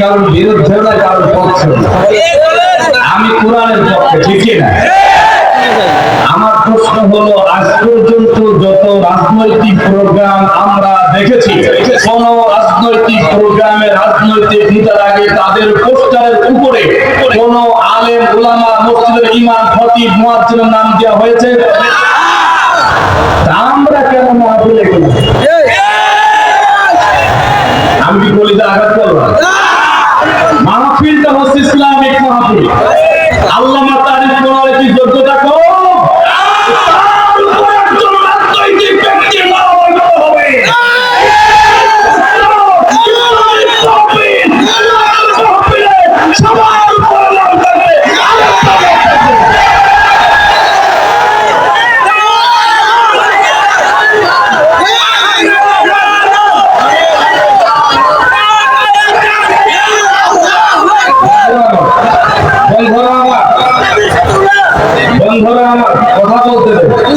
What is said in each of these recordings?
কারোর বিরুদ্ধে না, কারোর পক্ষে আমি কোরআনের পক্ষে, ঠিকই না? আমার প্রশ্ন হলো, আজ পর্যন্ত যত রাজনৈতিক প্রোগ্রাম আমরা দেখেছি, কোন রাজনৈতিক প্রোগ্রামে রাজনৈতিক নেতার আগে তাদের পোস্টারের উপরে কোন আলেম ওলামা মসজিদের ইমাম, খতিব, মুয়াজ্জিনের নাম দেওয়া হয়েছে? আল্লামা তারিফ করার কি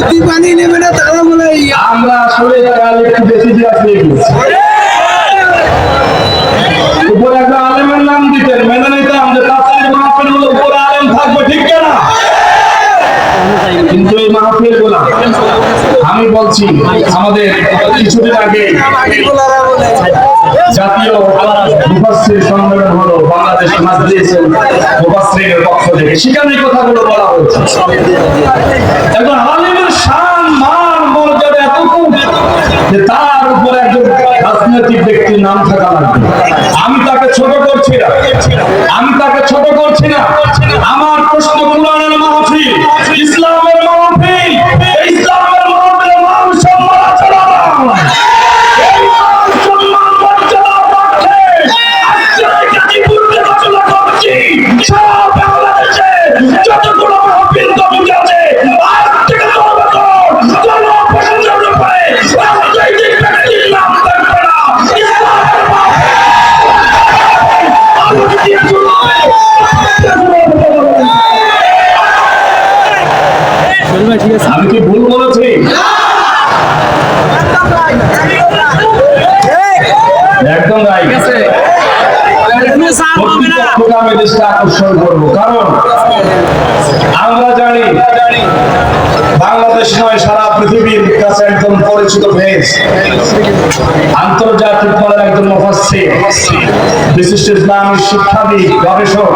দেবে পানি নেবে না, তারা বলে আমরা আসলে কাল একটু বেশি নিয়ে গেছি। উপরে একটা আলেমের নাম দিতেন, মেনে নিতাম যে তাফসীর মাহফিলগুলো উপরে আলেম থাকবে, ঠিক না কিন্তু এই মাহফিলগুলা আমি বলছি, আমাদের কিছুদিন আগে জাতীয় মুফাসসির সম্মেলন হলো বাংলাদেশ মাজলিস মুফাসসিরের পক্ষ থেকে। সেখানে কথাগুলো বলা হয়েছে একজন আলিমের শান মান মর্যাদা এতটুকু যে তার উপর একজন রাজনৈতিক ব্যক্তির নাম থাকা লাগবে। আমি তাকে ছোট করছি না। আমি তাকে ছোট করছি না। আমি ভুল বলেছি? একদম রাইট আমি দৃষ্টি আকর্ষণ করব। কারণ আমরা জানি বাংলাদেশ নয় সারা পৃথিবীর কাছে একদম পরিচিত ফেস আন্তর্জাতিক পদের একজন মুফাসসির বিশিষ্ট ইসলামী শিক্ষাবিদ গবেষক।